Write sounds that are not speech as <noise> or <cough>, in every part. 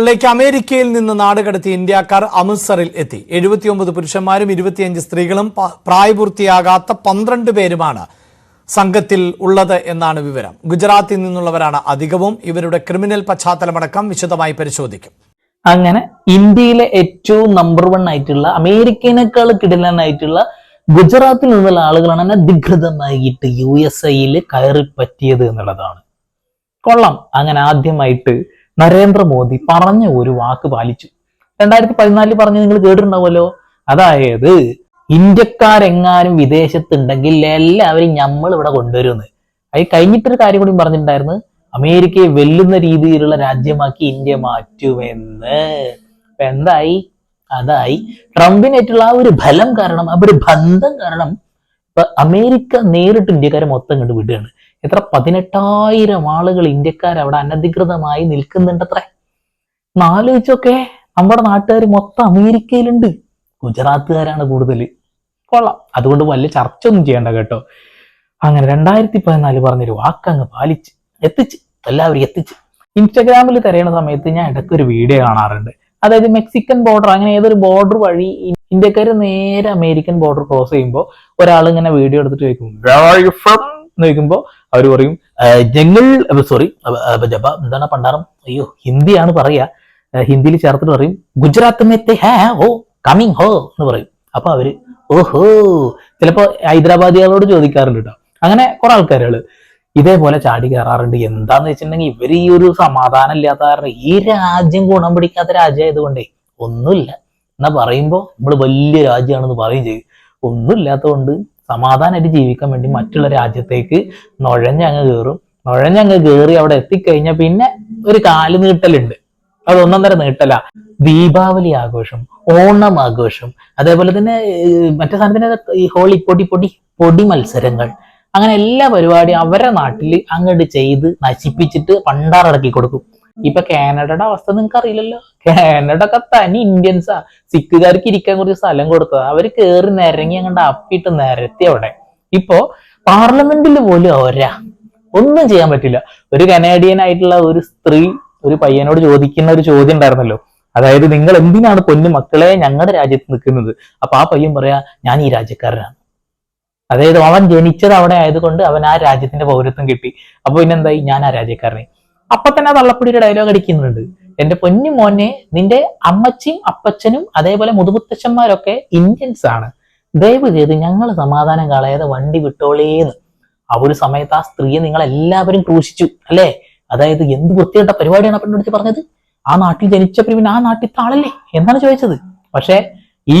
ിലേക്ക് അമേരിക്കയിൽ നിന്ന് നാടുകടത്തി ഇന്ത്യക്കാർ അമൃത്സറിൽ എത്തി. എഴുപത്തിയൊമ്പത് പുരുഷന്മാരും ഇരുപത്തിയഞ്ച് സ്ത്രീകളും പ്രായപൂർത്തിയാകാത്ത പന്ത്രണ്ട് പേരുമാണ് സംഘത്തിൽ ഉള്ളത് എന്നാണ് വിവരം. ഗുജറാത്തിൽ നിന്നുള്ളവരാണ് അധികവും. ഇവരുടെ ക്രിമിനൽ പശ്ചാത്തലമടക്കം വിശദമായി പരിശോധിക്കും. അങ്ങനെ ഇന്ത്യയിലെ ഏറ്റവും നമ്പർ വൺ ആയിട്ടുള്ള അമേരിക്കനേക്കാൾ കിടലനായിട്ടുള്ള ഗുജറാത്തിൽ നിന്നുള്ള ആളുകളാണ് അനധികൃതമായിട്ട് യു എസ് ഐയിൽ കയറി പറ്റിയത് എന്നുള്ളതാണ്. കൊള്ളാം. അങ്ങനെ ആദ്യമായിട്ട് നരേന്ദ്രമോദി പറഞ്ഞ ഒരു വാക്ക് പാലിച്ചു. രണ്ടായിരത്തി പതിനാലിൽ പറഞ്ഞ് നിങ്ങൾ കേട്ടിട്ടുണ്ടാവുമല്ലോ? അതായത് ഇന്ത്യക്കാരെങ്ങാനും വിദേശത്തുണ്ടെങ്കിൽ എല്ലാവരും നമ്മൾ ഇവിടെ കൊണ്ടുവരുമെന്ന്. അത് കഴിഞ്ഞിട്ടൊരു കാര്യം കൂടി പറഞ്ഞിട്ടുണ്ടായിരുന്നു. അമേരിക്കയെ വെല്ലുന്ന രീതിയിലുള്ള രാജ്യമാക്കി ഇന്ത്യ മാറ്റുമെന്ന്. എന്തായി? അതായി. ട്രംപിനായിട്ടുള്ള ആ ഒരു ഫലം കാരണം ആ ഒരു ബന്ധം കാരണം ഇപ്പൊ അമേരിക്ക നേരിട്ട് ഇന്ത്യക്കാരെ മൊത്തം കണ്ട് വിടുകയാണ്. എത്ര പതിനെട്ടായിരം ആളുകൾ ഇന്ത്യക്കാർ അവിടെ അനധികൃതമായി നിൽക്കുന്നുണ്ടത്രേ. നാലോചിച്ചൊക്കെ നമ്മുടെ നാട്ടുകാർ മൊത്തം അമേരിക്കയിലുണ്ട്. ഗുജറാത്തുകാരാണ് കൂടുതൽ കൊള്ളാം. അതുകൊണ്ട് വലിയ ചർച്ച ഒന്നും ചെയ്യേണ്ട കേട്ടോ. അങ്ങനെ രണ്ടായിരത്തി പതിനാല് പറഞ്ഞൊരു വാക്കങ്ങ് പാലിച്ച് എത്തിച്ച് എല്ലാവരും എത്തിച്ച്. ഇൻസ്റ്റഗ്രാമിൽ തിരയണ സമയത്ത് ഞാൻ ഇടയ്ക്ക് ഒരു വീഡിയോ കാണാറുണ്ട്. അതായത് മെക്സിക്കൻ ബോർഡർ അങ്ങനെ ഏതൊരു ബോർഡർ വഴി ഇന്ത്യക്കാർ നേരെ അമേരിക്കൻ ബോർഡർ ക്രോസ് ചെയ്യുമ്പോൾ ഒരാൾ ഇങ്ങനെ വീഡിയോ എടുത്തിട്ട് ചോദിക്കും? എന്ന് ചോദിക്കുമ്പോൾ അവർ പറയും "Uh, ഞങ്ങൾ സോറി ജബ എന്താണ് പണ്ടാറം അയ്യോ ഹിന്ദിയാണ് പറയാ. Uh, ഹിന്ദിയിൽ ചേർത്തിട്ട് പറയും ഗുജറാത്ത് മെത്തെ ഹേ ഓ കമ്മിങ് ഹോ എന്ന് പറയും. അപ്പൊ അവർ ഓഹോ. ചിലപ്പോ ഹൈദരാബാദികളോട് ചോദിക്കാറുണ്ട് കേട്ടോ അങ്ങനെ കുറെ ആൾക്കാരുകൾ ഇതേപോലെ ചാടി കയറാറുണ്ട് എന്താന്ന് വെച്ചിട്ടുണ്ടെങ്കിൽ ഇവർ ഈ ഒരു സമാധാനം ഇല്ലാത്ത കാരണം ഈ രാജ്യം ഗുണം പിടിക്കാത്ത രാജ്യമായതുകൊണ്ടേ ഒന്നുമില്ല. എന്നാ പറയുമ്പോ നമ്മൾ വലിയ രാജ്യമാണെന്ന് പറയും ചെയ്യും. ഒന്നുമില്ലാത്തതുകൊണ്ട് സമാധാനമായിട്ട് ജീവിക്കാൻ വേണ്ടി മറ്റുള്ള രാജ്യത്തേക്ക് നുഴഞ്ഞങ്ങ് കയറും നുഴഞ്ഞങ്ങ് കയറി അവിടെ എത്തിക്കഴിഞ്ഞാൽ പിന്നെ ഒരു കാൽ നീട്ടലുണ്ട്. അത് തരം നീട്ടല. ദീപാവലി ആഘോഷം ഓണം ആഘോഷം അതേപോലെ തന്നെ മറ്റേ സാധനത്തിന് ഈ ഹോളി പൊടി പൊടി പൊടി മത്സരങ്ങൾ. അങ്ങനെ എല്ലാ പരിപാടിയും അവരുടെ നാട്ടിൽ അങ്ങോട്ട് ചെയ്ത് നശിപ്പിച്ചിട്ട് പണ്ടാറടക്കി കൊടുക്കും. ഇപ്പൊ കാനഡയുടെ അവസ്ഥ നിങ്ങൾക്ക് അറിയില്ലല്ലോ. കാനഡ ഒക്കെ തനി ഇന്ത്യൻസാ സിഖുകാർക്ക് ഇരിക്കാൻ കുറച്ച് സ്ഥലം കൊടുത്തത്. അവർ കേറി നിരങ്ങി അങ്ങോട്ട് അപ്പിട്ട് നിരത്തി അവിടെ. ഇപ്പോ പാർലമെന്റിൽ പോലും അവരാ. ഒന്നും ചെയ്യാൻ പറ്റില്ല. ഒരു കനേഡിയൻ ആയിട്ടുള്ള ഒരു സ്ത്രീ ഒരു പയ്യനോട് ചോദിക്കുന്ന ഒരു ചോദ്യം ഉണ്ടായിരുന്നല്ലോ. അതായത് നിങ്ങൾ എന്തിനാണ് പൊന്നു മക്കളെ ഞങ്ങളുടെ രാജ്യത്ത് നിൽക്കുന്നത്? അപ്പൊ ആ പയ്യൻ പറയാ ഞാൻ ഈ രാജ്യക്കാരനാണ്. അതായത് അവൻ ജനിച്ചത് അവിടെ ആയതുകൊണ്ട് അവൻ ആ രാജ്യത്തിന്റെ പൗരത്വം കിട്ടി. അപ്പൊ പിന്നെന്തായി? ഞാൻ ആ രാജ്യക്കാരനെ. അപ്പൊ തന്നെ ആ തള്ളപ്പൊടിയുടെ ഡയലോഗ് അടിക്കുന്നുണ്ട്. എന്റെ പൊന്നു മോനെ നിന്റെ അമ്മച്ചിയും അപ്പച്ചനും അതേപോലെ മുതുമുത്തച്ഛന്മാരൊക്കെ ഇന്ത്യൻസ് ആണ്. ദയവ് ചെയ്ത് ഞങ്ങൾ സമാധാനം കളയാതെ വണ്ടി വിട്ടോളേന്ന്. ആ ഒരു സമയത്ത് ആ സ്ത്രീയെ നിങ്ങൾ എല്ലാവരും ക്രൂശിച്ചു അല്ലേ? അതായത് എന്ത് വൃത്തികെട്ട പരിപാടിയാണ് ആ പെണ്ണെടുത്ത് പറഞ്ഞത്? ആ നാട്ടിൽ ജനിച്ച പിന്നെ ആ നാട്ടിൽ താളല്ലേ? എന്നാണ് ചോദിച്ചത്. പക്ഷേ ഈ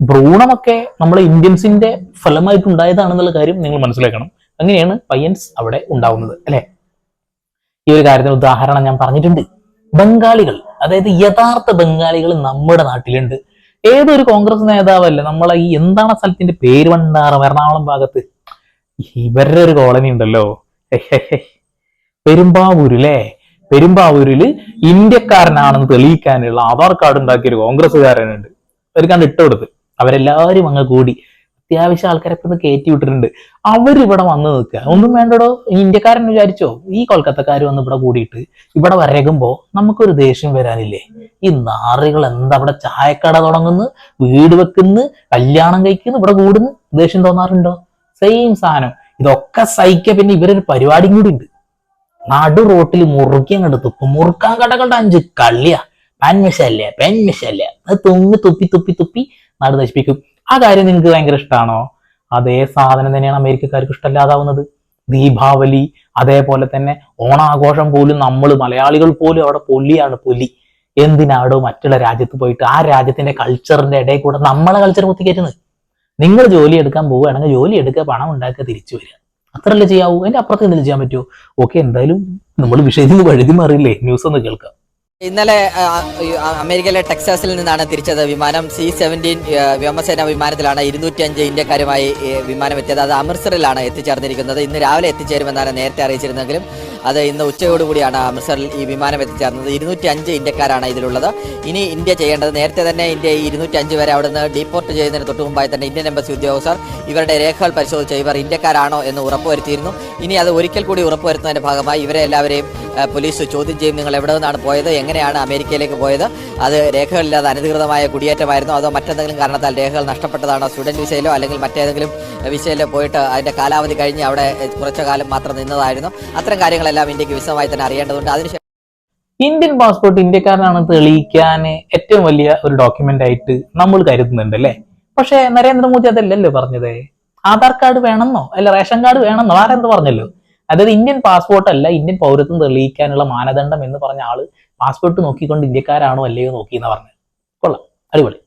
ഭ്രൂണമൊക്കെ നമ്മളെ ഇന്ത്യൻസിന്റെ ഫലമായിട്ടുണ്ടായതാണെന്നുള്ള കാര്യം നിങ്ങൾ മനസ്സിലാക്കണം. അങ്ങനെയാണ് പയ്യൻസ് അവിടെ ഉണ്ടാവുന്നത് അല്ലെ? ഈ ഒരു കാര്യത്തിന് ഉദാഹരണം ഞാൻ പറഞ്ഞിട്ടുണ്ട്. ബംഗാളികൾ അതായത് യഥാർത്ഥ ബംഗാളികൾ നമ്മുടെ നാട്ടിലുണ്ട്. ഏതൊരു കോൺഗ്രസ് നേതാവല്ല നമ്മളെ ഈ എന്താണ് സ്ഥലത്തിന്റെ പേര് വണ്ടാറം എറണാകുളം ഭാഗത്ത്? ഇവരുടെ ഒരു കോളനി ഉണ്ടല്ലോ. പെരുമ്പാവൂര് അല്ലേ പെരുമ്പാവൂരിൽ? ഇന്ത്യക്കാരനാണെന്ന് തെളിയിക്കാനുള്ള ആധാർ കാർഡ് ഉണ്ടാക്കിയ ഒരു കോൺഗ്രസ്സുകാരനുണ്ട്. ഒരു കണ്ട് ഇട്ട് കൊടുത്ത്. അവരെല്ലാവരും അങ്ങ് കൂടി അത്യാവശ്യം ആൾക്കാരെ ഇപ്പൊ കയറ്റി വിട്ടിട്ടുണ്ട്. അവരിവിടെ വന്ന് നിൽക്കുക. ഒന്നും വേണ്ടടോ? ഇന്ത്യക്കാരൻ വിചാരിച്ചോ? ഈ കൊൽക്കത്തക്കാർ വന്ന് ഇവിടെ കൂടിയിട്ട് ഇവിടെ വരകുമ്പോ നമുക്കൊരു ദേഷ്യം വരാനില്ലേ? ഈ നാറികൾ എന്താ ഇവിടെ ചായക്കട തുടങ്ങുന്നു? വീട് വെക്കുന്നു? കല്യാണം കഴിക്കുന്നു? ഇവിടെ കൂടുന്നു? ദേഷ്യം തോന്നാറുണ്ടോ? സെയിം സാധനം. ഇതൊക്കെ സഹിക്ക പിന്നെ ഇവരൊരു പരിപാടിയും കൂടി ഉണ്ട്. നടു റോട്ടിൽ മുറുക്കിയും കണ്ടെത്തും തുപ്പും. മുറുക്കാൻ കടകളുടെ അഞ്ച് കള്ളിയാ. പെൻമിഷല്ലേ? പെൻമിഷല്ലേ? അത് തുങ്ങി തുപ്പി തുപ്പി തുപ്പി നാട് നശിപ്പിക്കും. ആ കാര്യം നിങ്ങൾക്ക് ഭയങ്കര ഇഷ്ടമാണോ അതേ സാധനം തന്നെയാണ് അമേരിക്കക്കാർക്ക് ഇഷ്ടമല്ലാതാവുന്നത്. ദീപാവലി അതേപോലെ തന്നെ ഓണാഘോഷം പോലും നമ്മൾ മലയാളികൾ പോലും അവിടെ പൊല്ലിയാണ് പൊലി. എന്തിനാടോ മറ്റുള്ള രാജ്യത്ത് പോയിട്ട് ആ രാജ്യത്തിന്റെ കൾച്ചറിന്റെ ഇടയിൽ കൂടെ നമ്മളെ കൾച്ചർ കുത്തിക്കയറ്റുന്നത്? നിങ്ങൾ ജോലി എടുക്കാൻ പോവുകയാണെങ്കിൽ ജോലി എടുക്കുക പണം ഉണ്ടാക്കുക തിരിച്ചു വരിക. അത്രല്ലേ ചെയ്യാവൂ? അതിന്റെ അപ്പുറത്ത് എന്തെങ്കിലും ചെയ്യാൻ പറ്റുമോ? ഓക്കെ എന്തായാലും നമ്മൾ വിഷയത്തിൽ നിന്ന് വഴുതി മാറിയില്ലേ? ന്യൂസ് ഒന്ന് കേൾക്കാം. ഇന്നലെ അമേരിക്കയിലെ ടെക്സാസിൽ നിന്നാണ് തിരിച്ചത് വിമാനം. സി സെവന്റീൻ വ്യോമസേന വിമാനത്തിലാണ് ഇരുന്നൂറ്റി അഞ്ച് ഇന്ത്യക്കാരുമായി വിമാനം എത്തിയത് അത് അമൃത്സറിലാണ് എത്തിച്ചേർന്നിരിക്കുന്നത്. ഇന്ന് രാവിലെ എത്തിച്ചേരുമെന്നാണ് നേരത്തെ അറിയിച്ചിരുന്നെങ്കിലും അത് ഇന്ന് ഉച്ചയോടുകൂടിയാണ് അമൃത്സറിൽ ഈ വിമാനം എത്തിച്ചേർന്നത്. ഇരുന്നൂറ്റി അഞ്ച് ഇന്ത്യക്കാരാണ് ഇതിലുള്ളത്. ഇനി ഇന്ത്യ ചെയ്യേണ്ടത് നേരത്തെ തന്നെ ഇന്ത്യ ഇരുന്നൂറ്റി അഞ്ച് വരെ അവിടുന്ന് ഡീപ്പോർട്ട് ചെയ്യുന്നതിന് തൊട്ട് മുമ്പായി തന്നെ ഇന്ത്യൻ എംബസി ഉദ്യോഗസ്ഥർ ഇവരുടെ രേഖകൾ പരിശോധിച്ച് ഇവർ ഇന്ത്യക്കാരാണോ എന്ന് ഉറപ്പുവരുത്തിയിരുന്നു. ഇനി അത് ഒരിക്കൽ കൂടി ഉറപ്പുവരുത്തുന്നതിന്റെ ഭാഗമായി ഇവരെ എല്ലാവരെയും പോലീസ് ചോദ്യം ചെയ്യും നിങ്ങൾ എവിടെ നിന്നാണ് പോയത് എങ്ങനെയാണ് അമേരിക്കയിലേക്ക് പോയത് അത് രേഖകളില്ലാതെ അനധികൃതമായ കുടിയേറ്റമായിരുന്നോ അതോ മറ്റെന്തെങ്കിലും കാരണത്താൽ രേഖകൾ നഷ്ടപ്പെട്ടതാണോ സ്റ്റുഡന്റ് വിസയിലോ അല്ലെങ്കിൽ മറ്റേതെങ്കിലും വിസയിലോ പോയിട്ട് അതിന്റെ കാലാവധി കഴിഞ്ഞ് അവിടെ കുറച്ചു കാലം മാത്രം നിന്നതായിരുന്നു. അത്തരം കാര്യങ്ങളെല്ലാം ഇന്ത്യയ്ക്ക് വിശദമായി തന്നെ അറിയേണ്ടതുണ്ട്. അതിനുശേഷം ഇന്ത്യൻ പാസ്പോർട്ട് ഇന്ത്യക്കാരനാണ് തെളിയിക്കാൻ ഏറ്റവും വലിയ ഒരു ഡോക്യുമെന്റ് ആയിട്ട് നമ്മൾ കരുതുന്നുണ്ട് അല്ലേ പക്ഷേ നരേന്ദ്രമോദി അതല്ലല്ലോ പറഞ്ഞത്. ആധാർ കാർഡ് വേണമെന്നോ അല്ല റേഷൻ കാർഡ് വേണമെന്നോ ആരെന്ത് പറഞ്ഞല്ലോ? അതായത് ഇന്ത്യൻ പാസ്പോർട്ട് അല്ല ഇന്ത്യൻ പൗരത്വം തെളിയിക്കാനുള്ള മാനദണ്ഡം എന്ന് പറഞ്ഞ ആൾ പാസ്പോർട്ട് നോക്കിക്കൊണ്ട് ഇന്ത്യക്കാരാണോ അല്ലയോ നോക്കി എന്ന് പറഞ്ഞത്. കൊള്ളാം. അടിപൊളി.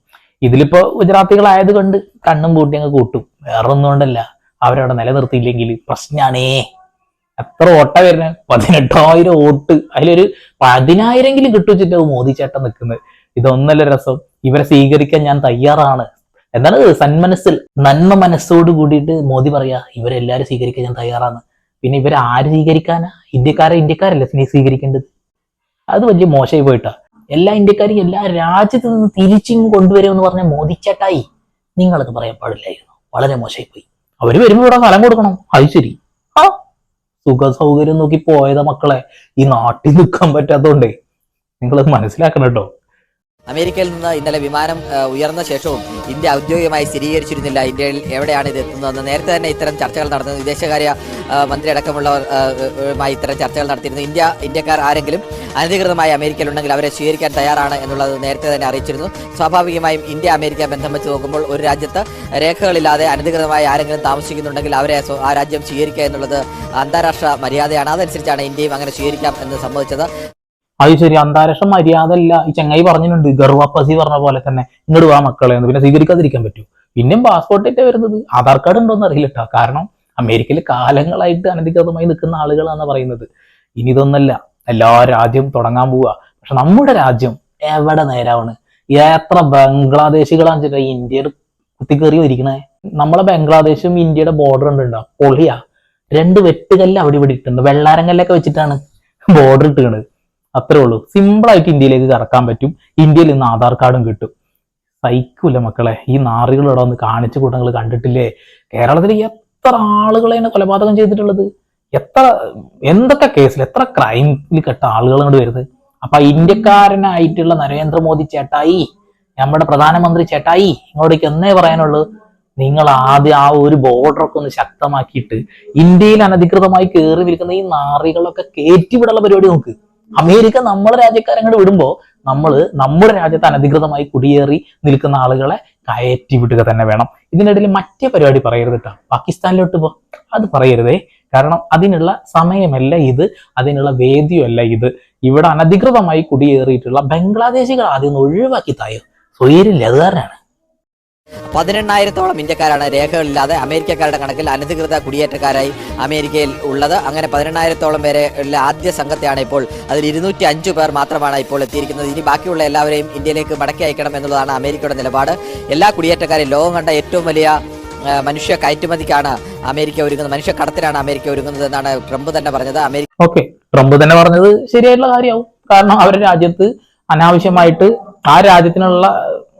ഇതിലിപ്പോ ഗുജറാത്തികളായത് കൊണ്ട് കണ്ണും പൂട്ടി അങ്ങ് കൂട്ടും. വേറെ ഒന്നും കൊണ്ടല്ല. അവരവിടെ നിലനിർത്തിയില്ലെങ്കിൽ പ്രശ്നാണേ. എത്ര വോട്ട വരുന്നത് പതിനെട്ടായിരം വോട്ട്. അതിലൊരു പതിനായിരെങ്കിലും കിട്ടുവെച്ചിട്ട് മോദി ചേട്ടൻ നിൽക്കുന്നത്. ഇതൊന്നല്ല രസം. ഇവരെ സ്വീകരിക്കാൻ ഞാൻ തയ്യാറാണ്. എന്താണ്? സന്മനസ്സിൽ നന്മ മനസ്സോട് കൂടിയിട്ട് മോദി പറയാ ഇവരെല്ലാരും സ്വീകരിക്കാൻ ഞാൻ തയ്യാറാണ്. പിന്നെ ഇവരെ ആര് സ്വീകരിക്കാനാ? ഇന്ത്യക്കാരെ ഇന്ത്യക്കാരല്ലേ സ്വീകരിക്കേണ്ടത്? അത് വലിയ മോശമായി പോയിട്ടാ. എല്ലാ ഇന്ത്യക്കാരും എല്ലാ രാജ്യത്ത് നിന്ന് തിരിച്ചും കൊണ്ടുവരുമെന്ന് പറഞ്ഞ മോദി ചേട്ടായി നിങ്ങളത് പറയാൻ പാടില്ലായിരുന്നു. വളരെ മോശമായി പോയി. അവർ വരുമ്പോ ഇവിടെ സ്ഥലം കൊടുക്കണം. അത് ശരി. ആ സുഖ സൗകര്യം നോക്കി പോയതാ മക്കളെ. ഈ നാട്ടിൽ നിൽക്കാൻ പറ്റാത്തോണ്ടേ. നിങ്ങളത് മനസ്സിലാക്കണം കേട്ടോ. അമേരിക്കയിൽ നിന്ന് ഇന്നലെ വിമാനം ഉയർന്ന ശേഷവും ഇന്ത്യ ഔദ്യോഗികമായി സ്ഥിരീകരിച്ചിരുന്നില്ല. ഇന്ത്യയിൽ എവിടെയാണ് ഇത് എത്തുന്നതെന്ന്. നേരത്തെ തന്നെ ഇത്തരം ചർച്ചകൾ നടന്നു വിദേശകാര്യ മന്ത്രി അടക്കമുള്ളവർ ആ, ഇത്തരം ചർച്ചകൾ നടത്തിയിരുന്നു. ഇന്ത്യ ഇന്ത്യക്കാർ ആരെങ്കിലും അനധികൃതമായി അമേരിക്കയിൽ ഉണ്ടെങ്കിൽ അവരെ സ്വീകരിക്കാൻ തയ്യാറാണ് എന്നുള്ളത് നേരത്തെ തന്നെ അറിയിച്ചിരുന്നു. സ്വാഭാവികമായും ഇന്ത്യ അമേരിക്ക ബന്ധം വെച്ച് നോക്കുമ്പോൾ ഒരു രാജ്യത്ത് രേഖകളില്ലാതെ അനധികൃതമായി ആരെങ്കിലും താമസിക്കുന്നുണ്ടെങ്കിൽ അവരെ ആ രാജ്യം സ്വീകരിക്കുക എന്നുള്ളത് അന്താരാഷ്ട്ര മര്യാദയാണ്. അതനുസരിച്ചാണ് ഇന്ത്യയും അങ്ങനെ സ്വീകരിക്കാം എന്ന് സംഭവിച്ചത് അത് ശരി അന്താരാഷ്ട്ര മര്യാദ അല്ല ഈ ചങ്ങായി പറഞ്ഞിട്ടുണ്ട് ഗർവാപ്പസി പറഞ്ഞ പോലെ തന്നെ ഇങ്ങോട്ട് വാ മക്കളെ എന്ന്. പിന്നെ സ്വീകരിക്കാതിരിക്കാൻ പറ്റൂ. പിന്നെയും പാസ്പോർട്ടേറ്റ് വരുന്നത്. ആധാർ കാർഡ് ഉണ്ടോന്ന് അറിയില്ല കേട്ടോ കാരണം അമേരിക്കയിൽ കാലങ്ങളായിട്ട് അനധികൃതമായി നിൽക്കുന്ന ആളുകളാണ് പറയുന്നത്. ഇനി ഇതൊന്നല്ല. എല്ലാ രാജ്യവും തുടങ്ങാൻ പോവുക പക്ഷെ നമ്മുടെ രാജ്യം എവിടെ നേരാവണ്? എത്ര ബംഗ്ലാദേശികളാണ് വെച്ചാൽ ഇന്ത്യയിൽ കുത്തിക്കേറി ഇരിക്കണേ നമ്മളെ ബംഗ്ലാദേശും ഇന്ത്യയുടെ ബോർഡർ ഉണ്ടോ പൊളിയാ. രണ്ട് വെട്ടുകല്ല് അവിടെ ഇവിടെ ഇട്ടുണ്ട് വെള്ളാരങ്കല്ലൊക്കെ വെച്ചിട്ടാണ് ബോർഡർ ഇട്ടുകണത് അത്രേ ഉള്ളൂ. സിമ്പിൾ ആയിട്ട് ഇന്ത്യയിലേക്ക് കടക്കാൻ പറ്റും. ഇന്ത്യയിൽ നിന്ന് ആധാർ കാർഡും കിട്ടും. സഹിക്കൂല മക്കളെ? ഈ നാറികളിവിടെ ഇവിടെ ഒന്ന് കാണിച്ചു കൂട്ടങ്ങൾ കണ്ടിട്ടില്ലേ? കേരളത്തിൽ എത്ര ആളുകളെയാണ് കൊലപാതകം ചെയ്തിട്ടുള്ളത്? എത്ര എന്തൊക്കെ കേസിൽ എത്ര ക്രൈമിൽ കെട്ട ആളുകൾ ഇങ്ങോട്ട് വരുന്നത്? അപ്പൊ ഇന്ത്യക്കാരനായിട്ടുള്ള നരേന്ദ്രമോദി ചേട്ടായി നമ്മുടെ പ്രധാനമന്ത്രി ചേട്ടായി ഇങ്ങോട്ടേക്ക് എന്നേ പറയാനുള്ളൂ. നിങ്ങൾ ആദ്യം ആ ഒരു ബോർഡറൊക്കെ ഒന്ന് ശക്തമാക്കിയിട്ട് ഇന്ത്യയിൽ അനധികൃതമായി കയറി വിൽക്കുന്ന ഈ നാറികളൊക്കെ കയറ്റിവിടാനുള്ള പരിപാടി നോക്ക്. അമേരിക്ക നമ്മളെ രാജ്യക്കാരങ്ങോട് വിടുമ്പോൾ നമ്മൾ നമ്മുടെ രാജ്യത്ത് അനധികൃതമായി കുടിയേറി നിൽക്കുന്ന ആളുകളെ കയറ്റി വിടുക തന്നെ വേണം. ഇതിനിടയിൽ മറ്റേ പരിപാടി പറയരുത് കേട്ടോ പാകിസ്ഥാനിലോട്ട് പോ. അത് പറയരുതേ. കാരണം അതിനുള്ള സമയമല്ല ഇത്. അതിനുള്ള വേദിയല്ല ഇത്. ഇവിടെ അനധികൃതമായി കുടിയേറിയിട്ടുള്ള ബംഗ്ലാദേശികൾ ആദ്യം ഒഴിവാക്കി തായോ? സ്വയരില്ല അത് പതിനെണ്ണായിരത്തോളം ഇന്ത്യക്കാരാണ് രേഖകളില്ലാതെ അമേരിക്കക്കാരുടെ കണക്കിൽ അനധികൃത കുടിയേറ്റക്കാരായി അമേരിക്കയിൽ ഉള്ളത്. അങ്ങനെ പതിനെണ്ണായിരത്തോളം പേരെ ഉള്ള ആദ്യ സംഘത്തെയാണ് ഇപ്പോൾ അതിൽ ഇരുന്നൂറ്റി അഞ്ച് പേർ മാത്രമാണ് ഇപ്പോൾ എത്തിയിരിക്കുന്നത്. ഇനി ബാക്കിയുള്ള എല്ലാവരെയും ഇന്ത്യയിലേക്ക് മടക്കി അയക്കണം എന്നുള്ളതാണ് അമേരിക്കയുടെ നിലപാട്. എല്ലാ കുടിയേറ്റക്കാരെയും ലോകം കണ്ട ഏറ്റവും വലിയ മനുഷ്യ കയറ്റുമതിക്കാണ് അമേരിക്ക ഒരുങ്ങുന്നത്. മനുഷ്യ കടത്തിലാണ് അമേരിക്ക ഒരുങ്ങുന്നത് എന്നാണ് ട്രംപ് തന്നെ പറഞ്ഞത്. America okay. ട്രംപ് തന്നെ പറഞ്ഞത് ശരിയായിട്ടുള്ള കാര്യമാവും. കാരണം അവരുടെ രാജ്യത്ത് അനാവശ്യമായിട്ട് ആ രാജ്യത്തിനുള്ള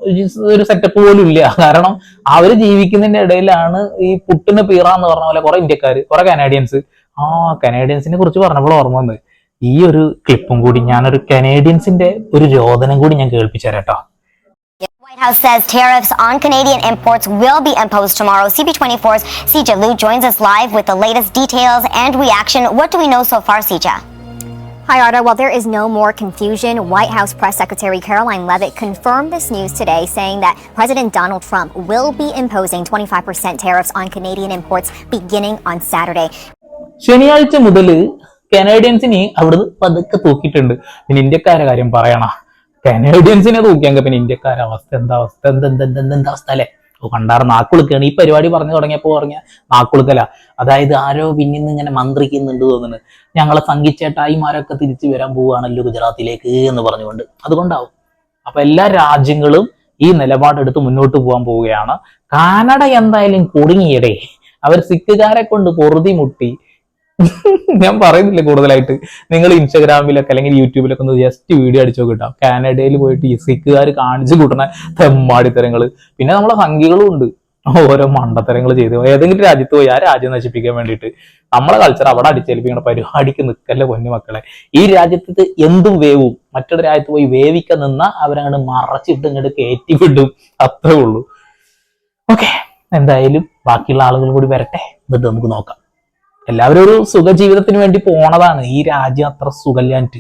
ഒരു- സെറ്റപ്പ് പോലും ഇല്ല <laughs> കാരണം അവർ ജീവിക്കുന്നതിന്റെ ഇടയിലാണ് ഈ പുട്ടിന് പീറ എന്ന് പറഞ്ഞ പോലെ കുറെ ഇന്ത്യക്കാര് കുറെ കനേഡിയൻസ് ആ കനേഡിയൻസിനെ കുറിച്ച് പറഞ്ഞപ്പോൾ ഓർമ്മ വന്ന് ഈ ഒരു ക്ലിപ്പും കൂടി ഞാനൊരു കനേഡിയൻസിന്റെ ഒരു രോദനം കൂടി ഞാൻ കേൾപ്പിച്ചു White House says tariffs on Canadian imports will be imposed tomorrow. CP24's Sija Liu joins us live with the latest details and reaction. What do we know so far, Sija? Hi, Arda. While there is no more confusion, White House Press Secretary Caroline Levitt confirmed this news today, saying that President Donald Trump will be imposing 25% tariffs on Canadian imports beginning on Saturday. ശനിയാഴ്ച മുതൽ കനേഡിയൻസിനെ അവിടുന്ന് പതുക്കെ തൂക്കിയിട്ടുണ്ട് പിന്നെ ഇന്ത്യക്കാരെ കാര്യം പറയണ കനേഡിയൻസിനെ തൂക്കിയാങ്ക പിന്നെ ഇന്ത്യക്കാരെ അവസ്ഥ എന്താ അവസ്ഥ എന്ത് എന്ത് എന്ത് എന്ത് എന്താ അവസ്ഥ അല്ലേ ഓ കണ്ടാറ് നാക്കുളുക്കാണ്. ഈ പരിപാടി പറഞ്ഞു തുടങ്ങിയപ്പോ പറഞ്ഞ നാക്കുളുക്കല. അതായത് ആരോ പിന്നിന്ന് നിന്ന് ഇങ്ങനെ മന്ത്രിക്കുന്നുണ്ട് തോന്നുന്നു. ഞങ്ങളെ സംഘിച്ചേട്ടായിമാരൊക്കെ തിരിച്ചു വരാൻ പോവുകയാണല്ലോ ഗുജറാത്തിലേക്ക് എന്ന് പറഞ്ഞുകൊണ്ട്. അതുകൊണ്ടാവും. അപ്പൊ എല്ലാ രാജ്യങ്ങളും ഈ നിലപാടെടുത്ത് മുന്നോട്ട് പോകാൻ പോവുകയാണ്. കാനഡ എന്തായാലും കുടുങ്ങിയടേ അവർ സിഖുകാരെ കൊണ്ട് പൊറുതി മുട്ടി. ഞാൻ പറയുന്നില്ല കൂടുതലായിട്ട്. നിങ്ങൾ ഇൻസ്റ്റാഗ്രാമിലൊക്കെ അല്ലെങ്കിൽ യൂട്യൂബിലൊക്കെ ഒന്ന് ജസ്റ്റ് വീഡിയോ അടിച്ചു കിട്ടാം കാനഡയിൽ പോയിട്ട് ഈ സിഖുകാർ കാണിച്ചു കൂട്ടുന്ന തെമ്മാടിത്തരങ്ങൾ പിന്നെ നമ്മളെ സംഖ്യകളും ഉണ്ട്. ഓരോ മണ്ടത്തരങ്ങൾ ചെയ്തു ഏതെങ്കിലും രാജ്യത്ത് പോയി ആ രാജ്യം നശിപ്പിക്കാൻ വേണ്ടിയിട്ട്. നമ്മളെ കൾച്ചർ അവിടെ അടിച്ചേൽപ്പിക്കുന്ന പരിപാടിക്ക് നിൽക്കല്ലേ പൊന്നു മക്കളെ. ഈ രാജ്യത്ത് എന്തും വേവും. മറ്റൊരു രാജ്യത്ത് പോയി വേവിക്കാൻ നിന്ന അവരങ്ങോട്ട് മറച്ചിട്ട് ഇങ്ങോട്ട് കയറ്റി വിടും അത്രേ ഉള്ളൂ. ഓക്കെ എന്തായാലും ബാക്കിയുള്ള ആളുകൾ കൂടി വരട്ടെ. എന്നിട്ട് നമുക്ക് നോക്കാം. എല്ലാവരും ഒരു സുഖജീവിതത്തിന് വേണ്ടി പോണതാണ്. ഈ രാജ്യം അത്ര സുഖല്ലാഞ്ഞിട്ട്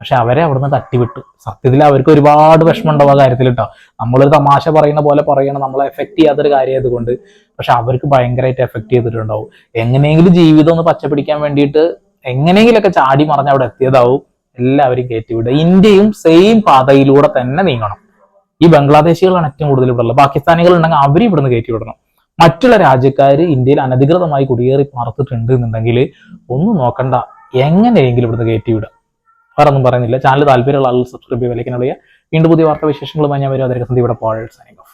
പക്ഷെ അവരെ അവിടുന്ന് തട്ടിവിട്ടു. സത്യത്തിൽ അവർക്ക് ഒരുപാട് വിഷമം ഉണ്ടാവുക കാര്യത്തിൽ കേട്ടോ. നമ്മളൊരു തമാശ പറയുന്ന പോലെ പറയണം. നമ്മളെ എഫക്ട് ചെയ്യാത്തൊരു കാര്യമായതുകൊണ്ട്. കൊണ്ട് പക്ഷെ അവർക്ക് ഭയങ്കരമായിട്ട് എഫക്ട് ചെയ്തിട്ടുണ്ടാവും. എങ്ങനെയെങ്കിലും ജീവിതം ഒന്ന് പച്ചപിടിക്കാൻ വേണ്ടിയിട്ട് എങ്ങനെയെങ്കിലൊക്കെ ചാടി മറിഞ്ഞ് അവിടെ എത്തിയതാവും. എല്ലാവരും കയറ്റിവിടുക ഇന്ത്യയും സെയിം പാതയിലൂടെ തന്നെ നീങ്ങണം. ഈ ബംഗ്ലാദേശികളാണ് ഏറ്റവും കൂടുതൽ ഇവിടെ ഉള്ളത്. പാകിസ്ഥാനികൾ ഉണ്ടെങ്കിൽ അവരും ഇവിടുന്ന് കയറ്റി വിടണം മറ്റുള്ള രാജ്യക്കാർ ഇന്ത്യയിൽ അനധികൃതമായി കുടിയേറി പാർത്തിട്ടുണ്ട് എന്നുണ്ടെങ്കിൽ ഒന്നും നോക്കണ്ട. എങ്ങനെയെങ്കിലും ഇവിടുന്ന് കയറ്റി വിടുക വേറെ ഒന്നും പറയുന്നില്ല. ചാനൽ താല്പര്യമുള്ള ആളുകൾ സബ്സ്ക്രൈബ് ചെയ്യാൻ വിലക്കിനുള്ള വീണ്ടും പുതിയ വാർത്താ വിശേഷങ്ങളുമായി ഞാൻ വരും അതിനെ ഇവിടെ. Paul signing off